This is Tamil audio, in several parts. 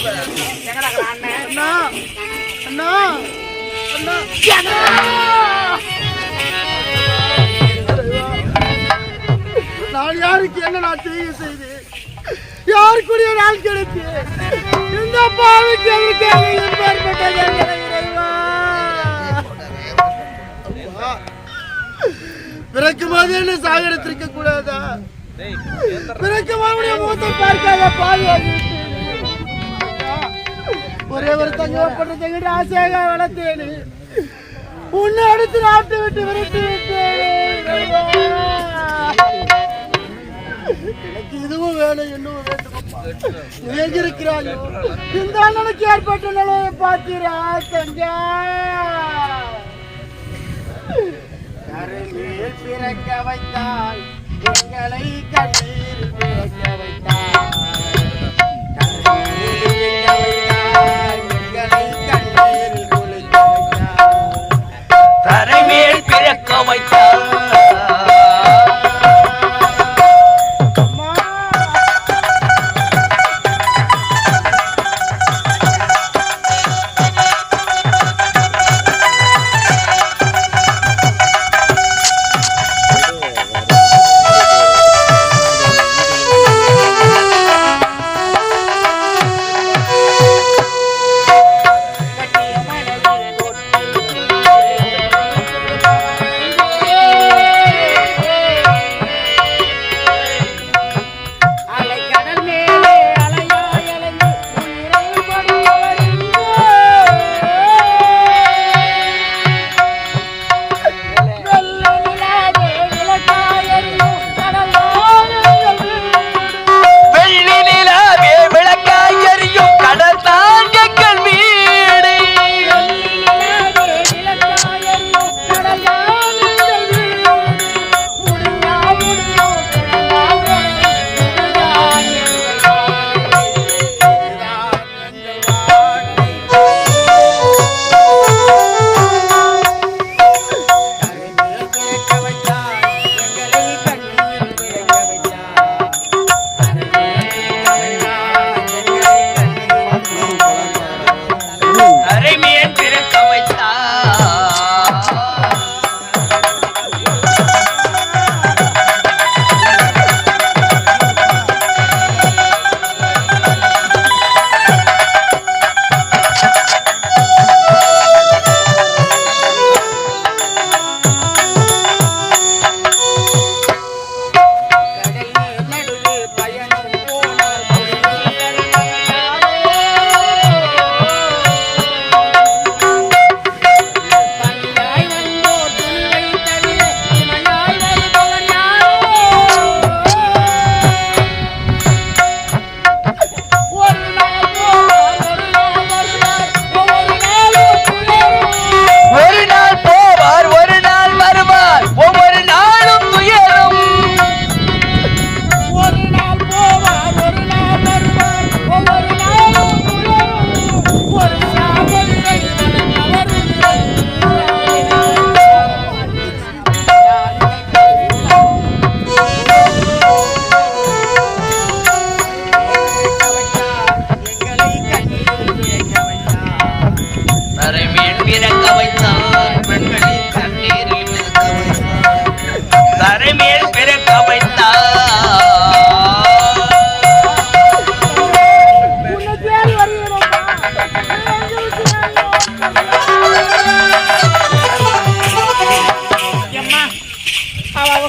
அண்ணா அண்ணா நான் யாருக்கு என்ன நான் தீங்கு செய்து யாருக்குரிய நாள் கிடைத்து. இந்த பாவிக்கு எதற்காக பிறக்கும் போது என்ன சாகடித்திருக்க கூடாதா? பிறக்கும் போது மூத்த பார்க்காத பாவி ஒரே ஒரு தங்க பண்ண ஆசையாக வளர்த்தேன். உன்னை அடுத்து நாட்டு விட்டு விரட்டி விட்டேன். எனக்கு இதுவும் வேணும் இன்னும் வேண்டும் இருக்கிறாயோ இந்த அண்ணனுக்கு ஏற்பட்ட நிலையை பார்த்தீரா தங்கா. கரைமேல் பிறக்க வைத்தாய் எங்களை கண்ணீர் பிறக்க வைத்தாய்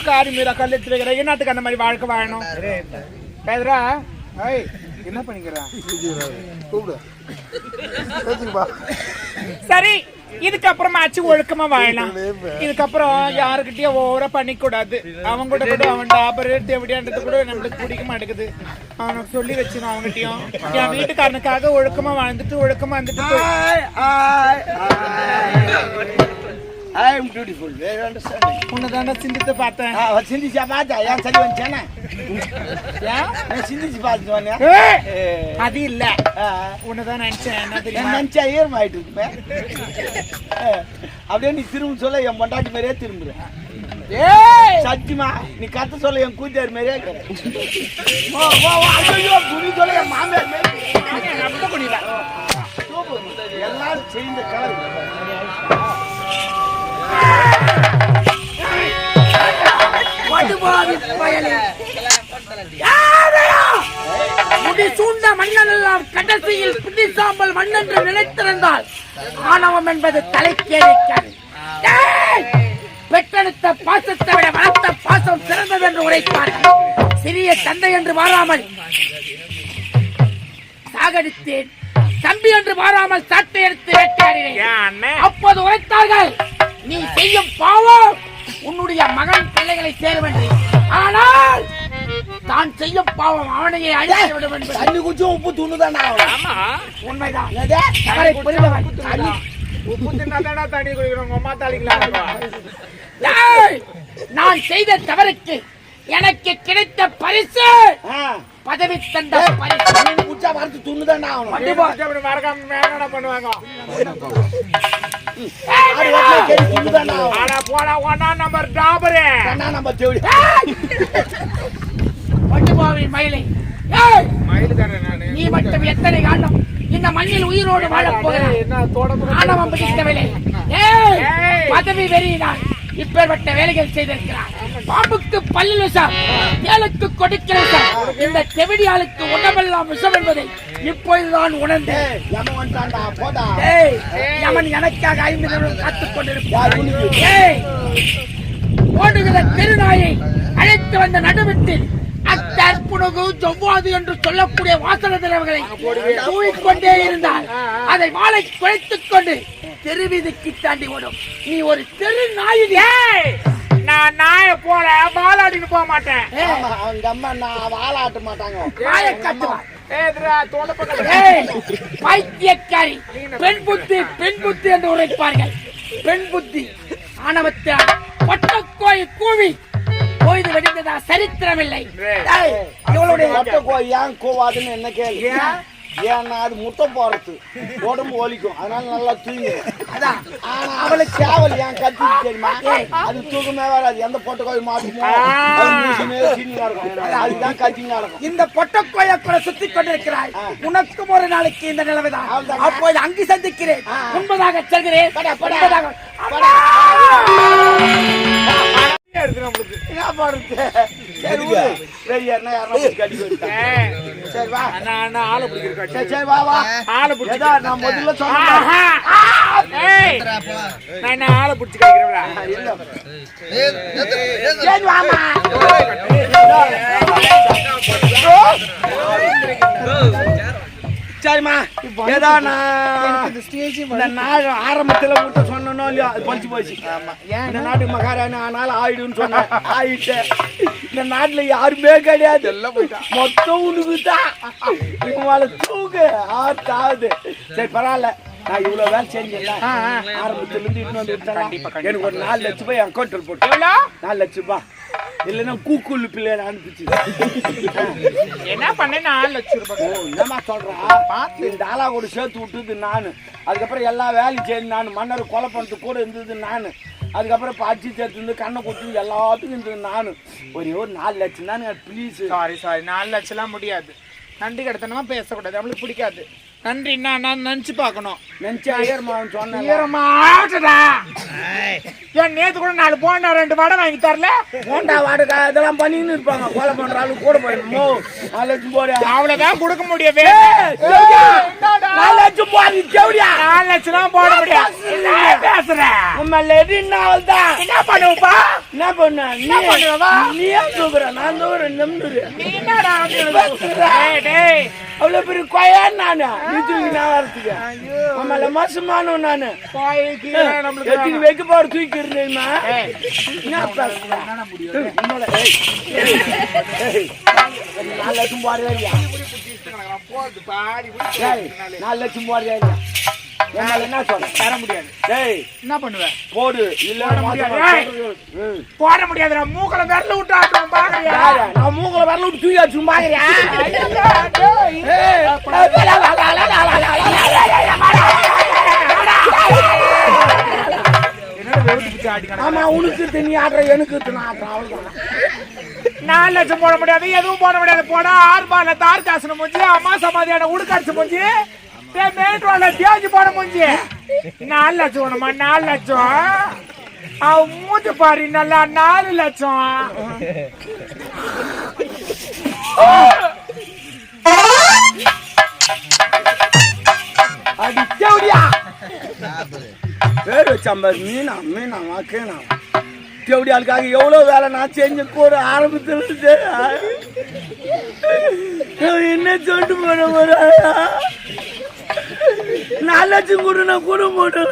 காரி மீறா கல் எடுத்து வைக்கிற என்னத்துக்கு அந்த மாதிரி வாழ்க்கை வாழணும். பேதுரா ஐய் என்ன பண்ணிக்கிறா? சரி இதுக்கப்புறமாச்சு ஒழுக்கமா வாழலாம். இதுக்கப்புறம் யாருக்கிட்டயும் ஓவரா பண்ணிக்க கூடாது அவன் கூட கூட அவன் டாபர் தேவடியான்றது கூட நம்மளுக்கு பிடிக்க மாட்டேங்குது. அவனுக்கு சொல்லி வச்சிருந்தோம் அவங்ககிட்டயும் என் வீட்டுக்காரனுக்காக ஒழுக்கமா வாழ்ந்துட்டு ஒழுக்கமா வந்துட்டு Am beautiful. Very understanding. உன்னதாண்டா சிந்தித்து பார்த்தேன். Ah, சிந்திச்சா பார்த்தா ஏன் சரி வந்துச்சானே? நான் சிந்திச்சு பார்த்துட்டு வந்தேன் அது இல்ல. உன்னதான் நினைச்சேன் என்ன என் தெரியுமா நினச்சா ஈரம் ஆயிட்டு இருக்குமே அப்படியே நீ திரும்ப சொல்ல என் பொண்டாட்டி மாதிரியே திரும்புறேன். சத்தியமா நீ கத்த சொல்ல என் கூத்தார் மாதிரியே துணி சொல்ல என் மாமியார் மாதிரி. எல்லாரும் சேர்ந்து கலர். முடி சூழ்ந்த மன்னன் எல்லாம் கடைசியில் பிடி சாம்பல் மண்ணென்று நினைத்திருந்தால் ஆணவம் என்பது தலைக்கேறிக்காது பெற்றெடுத்த பாசத்தை விட வளர்த்த பாசம் சிறந்தது என்று உரைப்பார்கள். சிறிய தந்தை என்று மாறாமல் சாகடித்தேன். தம்பி என்று மாறாமல் சாட்டை எடுத்து வேட்டையாடினேன். அப்போது உரைத்தார்கள் நீ செய்யும் பாவம் உன்னுடைய மகன் பிள்ளைகளை சேரும் என்று. ஆனால் தான் செய்யும் பாவம் அவனையே அழித்து விடும் என்பது. தண்ணி குச்சும் உப்பு துணுதானா ஆமா. உண்மைதான். தவறை புரிந்தவன் தனி. உப்பு தின்னாதாடா தண்ணி குடிக்கிறோம்? அம்மா தாளிக்கலாம்! நான் செய்த தவறுக்கு எனக்கு கிடைத்த பரிசு. பதவி தந்த பரிசு. தண்ணி குச்சா வரத்து துணுதானா ஆகணும் அப்படி மறக்காம பண்ணுவாங்க. போடா ஒன்னா நம்பர் டாபரு நம்ம தேடி பட்டுபாவின் மயிலை நீ மட்டும் எத்தனை காலம் இந்த மண்ணில் உயிரோடு வாழப் தோட ஆணவம் பிடிக்கவில்லை! பதவி வெறியினான் இப்பேற்பட்ட வேலைகள் செய்திருக்கிறார். பாம்புக்கு பல்லில் விஷம் ஏழுக்கு கொடுக்கிற இந்த செவிடியாளுக்கு உணவெல்லாம் விஷம் என்பதை இப்பொழுதுதான் உணர்ந்தேன். எமன் வந்துட்டான்டா போடா. யமன் எனக்காக ஐந்து நிமிடம் காத்துக் கொண்டிருப்பார் ஓடுகிற தெருநாயை அழைத்து வந்த நடுவத்தில் அத்தற்புணகு ஜொவ்வாது என்று சொல்லக்கூடிய வாசன திரவங்களை தூவிக்கொண்டே இருந்தால் அதை வாழை குழைத்துக் கொண்டு தெருவீதிக்கு தாண்டி ஓடும். நீ ஒரு தெரு ஏய் நான் நாய போல பாலாடின்னு போக மாட்டேன். அவங்க அம்மா நான் வாழாட்ட மாட்டாங்க. நாயை கட்டுவார். பைத்தியக்காரி. பெண் புத்தி பெண் புத்தி என்று உரைப்பார்கள். பெண் புத்தி ஆணவத்தால் பட்டக்கோய் கூவி. கோய்து வெடித்ததா சரித்திரமில்லை. ஏய், இவளுடைய மொட்டை கோய் ஏன் கோவாதுன்னு என்ன கேள்வி? ஏன்னா அது முட்டை போறது உடம்பு ஒலிக்கும் அதனால நல்லா தூங்கி. அதான். ஆனா அவளுக்கு சேவல் ஏன் கத்தி தெரியுமா? அது தூக்கமே வராது. எந்த பொட்டை கோய் மாட்டுமோ அதுதான் கத்திங்க நடக்கும் இந்த பொட்டக்கோய கூட சுத்தி கொண்டிருக்கிறாய். உனக்கும் ஒரு நாளைக்கு இந்த நிலைமைதான். அப்போது அங்கு சந்திக்கிறேன். உண்பதாக செல்கிறேன்! எடுத்து நம்மளுக்கு என்ன பண்றது சரிம்மா ஏதா நான் இந்த நாடு ஆரம்பத்துல விட்டு சொன்னனோ இல்லையோ அது பழிச்சு போச்சு இந்த நாட்டு மகாராணி ஆனாலும் ஆயிடுன்னு சொன்னேன் ஆயிட்டு இந்த நாட்டுல யாருமே கிடையாது. எல்லாம் மொத்தம் உனக்கு தான் இவங்கள தூக்கு ஆத்தாவது சரி பரவாயில்ல. நான் இவ்வளவு வேலை செஞ்சேன்ல ஆரம்பத்துல இருந்து விட்டேன் எனக்கு ஒரு நாலு லட்சம் ரூபாய் என் அக்கௌண்ட்டில் போட்டு. நாலு லட்சம் ரூபாய். இல்லைன்னா கூக்குள்ளு பிள்ளைய அனுப்பிச்சு என்ன பண்ண நாலு லட்சம் ரூபாய் ஓ, என்னம்மா சொல்றா? இந்த ஆளா கூட சேர்த்து விட்டது நானு. அதுக்கப்புறம் எல்லா வேலையும் செய்து நான். மன்னர் கொலை பண்ணுறது கூட இருந்தது நானு. அதுக்கப்புறம் அடிச்சு சேர்த்து கண்ணை கொத்து எல்லாத்துக்கும் இருந்தது நானு. ஒரே ஒரு நாலு லட்சம் தானே ப்ளீஸ் சாரி சாரி நாலு லட்சம்லாம் முடியாது. நன்றி கடத்தனமா பேசக்கூடாது. நம்மளுக்கு பிடிக்காது. நன்றி என்ன நான் நினைச்சு பார்க்கணும். நினச்சி ஐயர்மாவன் சொன்னேன் ஈரமா ஆட்டுடா. ஏன் நேத்து கூட நாலு போனா ரெண்டு வடை வாங்கி தரல? போண்டா வாடகை இதெல்லாம் பண்ணின்னு இருப்பாங்க. கொலை பண்ற ஆளு கூட போயிடணுமோ நாலு லட்சம் போறியா அவ்வளவுதான் கொடுக்க முடியவே நாலு லட்சம் போறீங்க கேவடியா? நாலு லட்சம் தான் போட முடியாது என்ன பேசுற? உண்மை லெடி நாள் தான் என்ன பண்ணுவப்பா? என்ன பண்ண நீ பண்ணுவா? நீ தூக்குற? நான் தூக்குறேன் நம்புறேன் நீ என்னடா டேய், டேய் அவ்வளவு பெரிய கொயா நானு. நீ தூக்கி நான் வரத்துக்கு. ஆமால மோசமான நானு. எத்தனை. வைக்க போற தூக்கி ஏய், நாலு லட்சம் போறியா இல்லையா? போகுது, பாடி போய் ஏய், நாலு லட்சம் இல்லையா? என்னால என்ன சொல்ற? தர முடியாது ஏய், என்ன பண்ணுவேன் போடு இல்ல போட முடியாது. ஏய். போட முடியாதுடா மூக்கல விரல விட்டு பாக்குறியா? நான் மூக்கல வரல விட்டு தூக்கி வச்சு பாக்குறியா டேய். ஆமா உனக்கு தண்ணி ஆடுற எனக்கு தண்ணி ஆடுறேன் அவ்வளவுதான் நாலு லட்சம் போட முடியாது எதுவும் போட முடியாது போடா ஆறு பால தார் முடிஞ்சு அம்மா சமாதியான உடுக்காச்சு முடிஞ்சு மெயின் ரோட்ல தேஞ்சு போட முடிஞ்சு நாலு லட்சம் வேணுமா நாலு லட்சம். அவ மூச்சு பாரு நல்லா நாலு லட்சம். அடி தேவடியா. பேர் வச்சாம்பார் மீனா மீனா கேனா தேவடி ஆளுக்காக எவ்வளோ வேலை நான் செஞ்சு கூட ஆரம்பத்தில் இருந்து. நான் என்ன சொல்லிட்டு போன போறா நாலு லட்சம் கூட நான் கூட போட்டேன்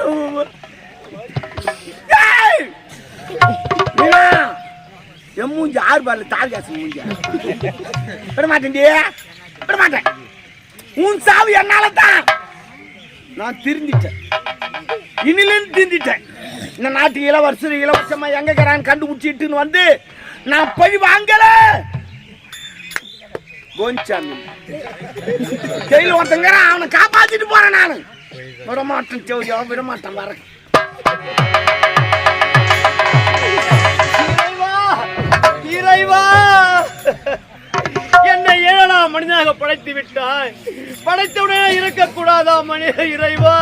ஏய்! மீனா என் மூஞ்சி ஆறு பார்ல தால் காசு மூஞ்சி விட மாட்டேன்டி விட மாட்டேன் உன் சாவு என்னால தான் நான் திருந்திட்டேன் இனிலும் திருந்திட்டேன் இந்த நாட்டு இளவரசர் இளவரசமா எங்க இருக்கிறான்னு கண்டுபிடிச்சிட்டுன்னு வந்து நான் பழி வாங்கல கோஞ்சாமி ஜெயில ஒருத்தங்கிறான் அவனை காப்பாத்திட்டு போறேன் நானு விட மாட்டேன் செவதியா வர. வரேன் இறைவா இறைவா. என்னை ஏழாம் மனிதனாக படைத்து விட்டாய். படைத்தவுடனே இருக்கக்கூடாதா மனித இறைவா?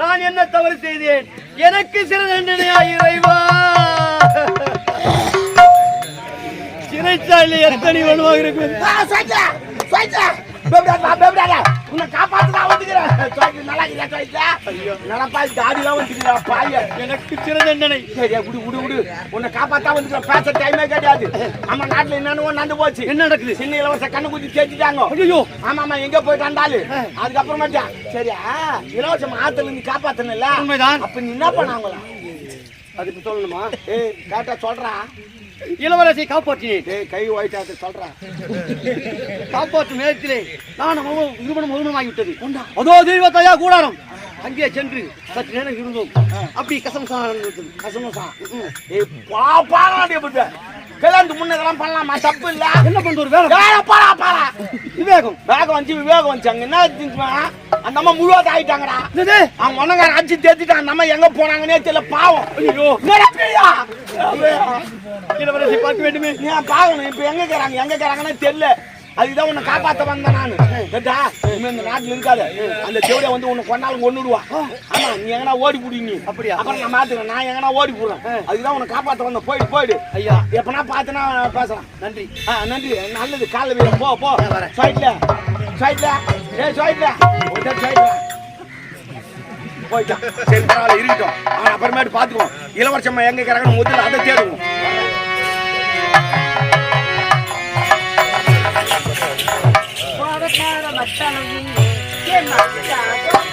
நான் என்ன தவறு செய்தேன்? எனக்கு சில தண்டனையா இறைவா? சிறைச்சாலையில் எத்தனை வலுவாக இருக்கு உன்னை காப்பாத்த நான் வந்துக்கிறேன். நல்லா? நடப்பா, தாடிலாம் வந்துக்கிறா, பாய. எனக்கு சிறை தண்டனை சரியா, விடு, விடு, விடு. உன்னை காப்பாத்தா வந்துக்கிறேன். பேச டைமே கிடையாது. நம்ம நாட்டுல என்னென்னவோ நடந்து போச்சு. என்ன நடக்குது சின்ன இலவச கண்ணு குத்தி தேய்ச்சிட்டாங்க. ஐயோ ஆமா, ஆமா, எங்க போயிட்டு வந்தாலு? அதுக்கப்புறமேட்டா, சரியா, இலவசம் ஆத்துல இருந்து காப்பாத்தணும்ல? அப்ப நீ என்ன பண்ணாங்களா? அதுக்கு சொல்லணுமா ஏய், கேட்டா சொல்றா. இளவரசியை காப்பாற்றினேன். கை ஒயிட்டாத்து சொல்றா. காப்பாற்றும் நேரத்திலே நான் நிறுவனம் முழுமையாகிவிட்டது அதோ தெய்வ தயா கூடாரம். அங்கே சென்று சற்று நேரம் இருந்தோம். அப்படி கசம் கசமசா. ஏய், பா, பாராடி புத்த. கல்யாணத்துக்கு முன்ன இதெல்லாம் பண்ணலாமா? தப்பு இல்ல? என்ன பண்ற ஒரு வேலை ஏய், பாரா, பாரா. விவேகம் வேகம் வந்துச்சு, விவேகம் வந்துச்சு. அங்க என்ன இருந்துச்சுமா? அந்த அம்மா முழுவதும் ஆயிட்டாங்கடா. அவங்க ஒன்னங்கார அடிச்சு தேத்திட்டாங்க. அந்த அம்மா எங்க போனாங்கன்னே தெரியல, பாவம். ஐயோ. பார்க்க வேண்டுமே பாவம், இப்ப எங்க இருக்கிறாங்க? எங்க இருக்கிறாங்கன்னே தெரியல. அதுக்குதான் உன்னை காப்பாத்த வந்தேன் நானு. கேட்டா, இனிமே இந்த நாட்டுல இருக்காத. அந்த தேவடியா வந்து உன்னை கொன்னாலும் கொன்னுடுவா. ஆமா, நீ எங்கனா ஓடி புடி நீ. அப்படியா? அப்புறம் நான் மாத்துக்கிறேன். நான் எங்கனா ஓடி போடுறேன். அதுக்குதான் உன்னை காப்பாத்த வந்தேன். போயிடு, போயிடு. ஐயா எப்பனா பார்த்தனா பேசலாம் நன்றி ஆ, நன்றி நல்லது காலைல வீர போ போ சைட்ல சைட்ல ஏ சைட்ல சைட்ல போயிட்டான் சரி பரவாயில்ல இருக்கட்டும் அவன் அப்புறமேட்டு பார்த்துக்குவோம் இளவரசம்மா எங்க இருக்கிறாங்கன்னு முதல்ல அதை தேடுவோம் 上了军营，电脑假。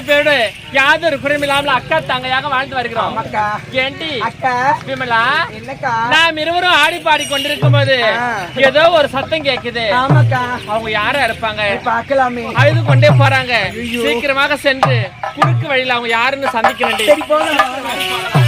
என்ற பேரோடு யாதொரு குறைமில்லாமல் அக்கா தங்கையாக வாழ்ந்து வருகிறோம். ஏண்டி? விமலா நாம் இருவரும் ஆடி பாடி கொண்டிருக்கும் போது. ஏதோ ஒரு சத்தம் கேக்குது. அவங்க யாரா இருப்பாங்க பார்க்கலாமே. அழுது கொண்டே போறாங்க. சீக்கிரமாக சென்று குறுக்கு வழியில அவங்க யாருன்னு சந்திக்கிறேன் சரி போலாம்.